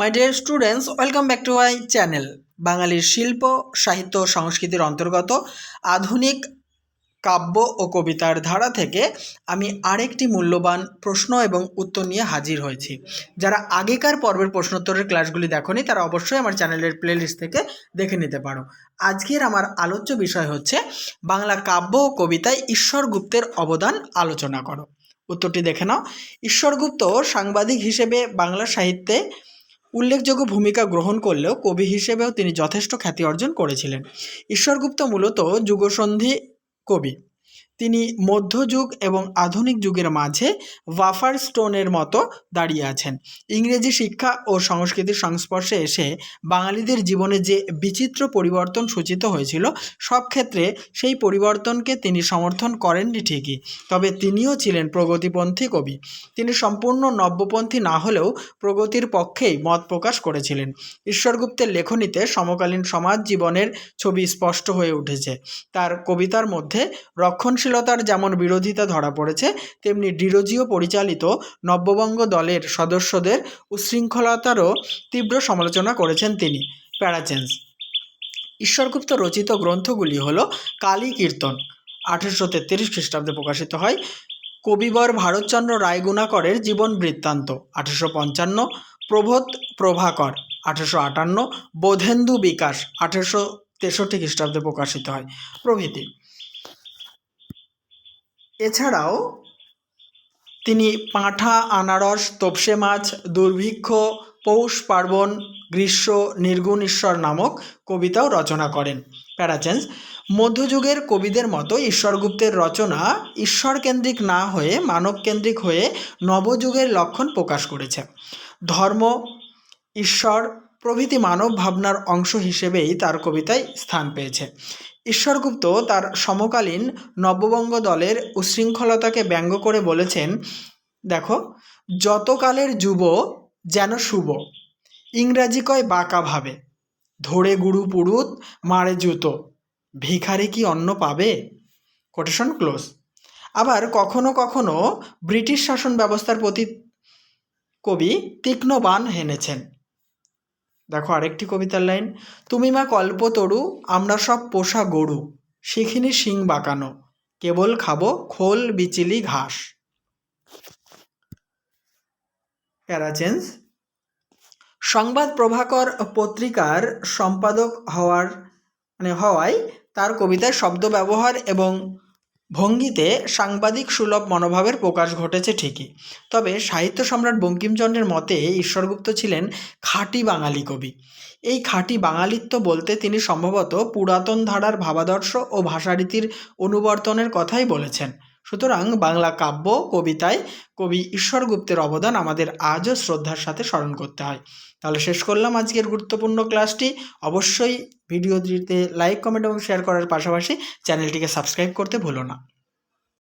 My dear students welcome back to my channel বাঙালির শিল্প, সাহিত্য সংস্কৃতির অন্তর্গত আধুনিক কাব্য ও কবিতার ধারা থেকে আমি আরেকটি মূল্যবান প্রশ্ন এবং উত্তর নিয়ে হাজির হয়েছি। যারা আগেকার পর্বের প্রশ্নোত্তরের ক্লাসগুলি দেখোনি, তারা অবশ্যই আমার চ্যানেলের প্লেলিস্ট থেকে দেখে নিতে পারো। আজকের আমার আলোচ্য বিষয় হচ্ছে, বাংলা কাব্য ও কবিতায় ঈশ্বর গুপ্তের অবদান আলোচনা করো। উত্তরটি দেখে নাও। ঈশ্বরগুপ্ত সাংবাদিক হিসেবে বাংলা সাহিত্যে উল্লেখযোগ্য ভূমিকা গ্রহণ করলেও কবি হিসেবেও তিনি যথেষ্ট খ্যাতি অর্জন করেছিলেন। ঈশ্বরগুপ্ত মূলত যুগসন্ধি কবি। তিনি মধ্যযুগ এবং আধুনিক যুগের মাঝে ওয়াফার স্টোনের মতো দাঁড়িয়ে আছেন। ইংরেজি শিক্ষা ও সংস্কৃতির সংস্পর্শে এসে বাঙালিদের জীবনে যে বিচিত্র পরিবর্তন সূচিত হয়েছিল, সব ক্ষেত্রে সেই পরিবর্তনকে তিনি সমর্থন করেননি ঠিকই, তবে তিনিও ছিলেন প্রগতিপন্থী কবি। তিনি সম্পূর্ণ নব্যপন্থী না হলেও প্রগতির পক্ষেই মত প্রকাশ করেছিলেন। ঈশ্বরগুপ্তের লেখনীতে সমকালীন সমাজ জীবনের ছবি স্পষ্ট হয়ে উঠেছে। তার কবিতার মধ্যে রক্ষণশীলতার যেমন বিরোধিতা ধরা পড়েছে, তেমনি ডিরোজিও পরিচালিত নব্যবঙ্গ দলের সদস্যদের উচ্ছৃঙ্খলতারও তীব্র সমালোচনা করেছেন তিনি। প্যারাচেন্স ঈশ্বরগুপ্ত রচিত গ্রন্থগুলি হল কালী কীর্তন, আঠেরোশো তেত্রিশ খ্রিস্টাব্দে প্রকাশিত হয়, কবিবর ভারতচন্দ্র রায়গুণাকরের জীবন বৃত্তান্ত, আঠেরোশো পঞ্চান্ন, প্রবোধ প্রভাকর, আঠেরোশো আটান্ন, বোধেন্দু বিকাশ, আঠেরোশো তেষট্টি খ্রিস্টাব্দে প্রকাশিত হয়। প্রভৃতি। এছাড়াও তিনি পাঁঠা, আনারস, তোপসে মাছ, দুর্ভিক্ষ, পৌষ পার্বণ, গ্রীষ্ম নির্গুণ ঈশ্বর নামক কবিতাও রচনা করেন। প্যারাচেন্স মধ্যযুগের কবিদের মতো ঈশ্বরগুপ্তের রচনা ঈশ্বরকেন্দ্রিক না হয়ে মানবকেন্দ্রিক হয়ে নবযুগের লক্ষণ প্রকাশ করেছে। ধর্ম, ঈশ্বর প্রভৃতি মানব ভাবনার অংশ হিসেবেই তার কবিতায় স্থান পেয়েছে। ঈশ্বরগুপ্ত তার সমকালীন নববঙ্গ দলের উচ্ছৃঙ্খলতাকে ব্যঙ্গ করে বলেছেন, দেখো, যতকালের যুব যেন শুভ। ইংরাজি কয় বাঁকা ভাবে ধরে গুরু পুরুত মারে জুতো, ভিখারি কি অন্ন পাবে? কোটেশন ক্লোজ আবার কখনো কখনো ব্রিটিশ শাসন ব্যবস্থার প্রতি কবি তীক্ষ্ণ বান হেনেছেন। দেখো আরেকটি কবিতার লাইন, তুমি মা কল্পতরু আমরা সব পোষা গরু শিখিনি শিং বাঁকানো, কেবল খাব খোল বিচিলি ঘাস। প্যারাচেন্স সংবাদ প্রভাকর পত্রিকার সম্পাদক হওয়ার মানে হওয়ায় তার কবিতায় শব্দ ব্যবহার এবং ভঙ্গিতে সাংবাদিক সুলভ মনোভাবের প্রকাশ ঘটেছে ঠিকই। তবে সাহিত্য সম্রাট বঙ্কিমচন্দ্রের মতে ঈশ্বরগুপ্ত ছিলেন খাঁটি বাঙালি কবি। এই খাঁটি বাঙালিত্ব বলতে তিনি সম্ভবত পুরাতন ধারার ভাবাদর্শ ও ভাষারীতির অনুবর্তনের কথাই বলেছেন। সুতরাং বাংলা কাব্য, কবিতায় কবি ঈশ্বর গুপ্তের অবদান আমাদের আজও শ্রদ্ধার সাথে স্মরণ করতে হয়। তাহলে শেষ করলাম আজকের গুরুত্বপূর্ণ ক্লাসটি। অবশ্যই ভিডিওটিতে লাইক কমেন্ট এবং শেয়ার করার পাশাপাশি চ্যানেলটিকে সাবস্ক্রাইব করতে ভুলো না।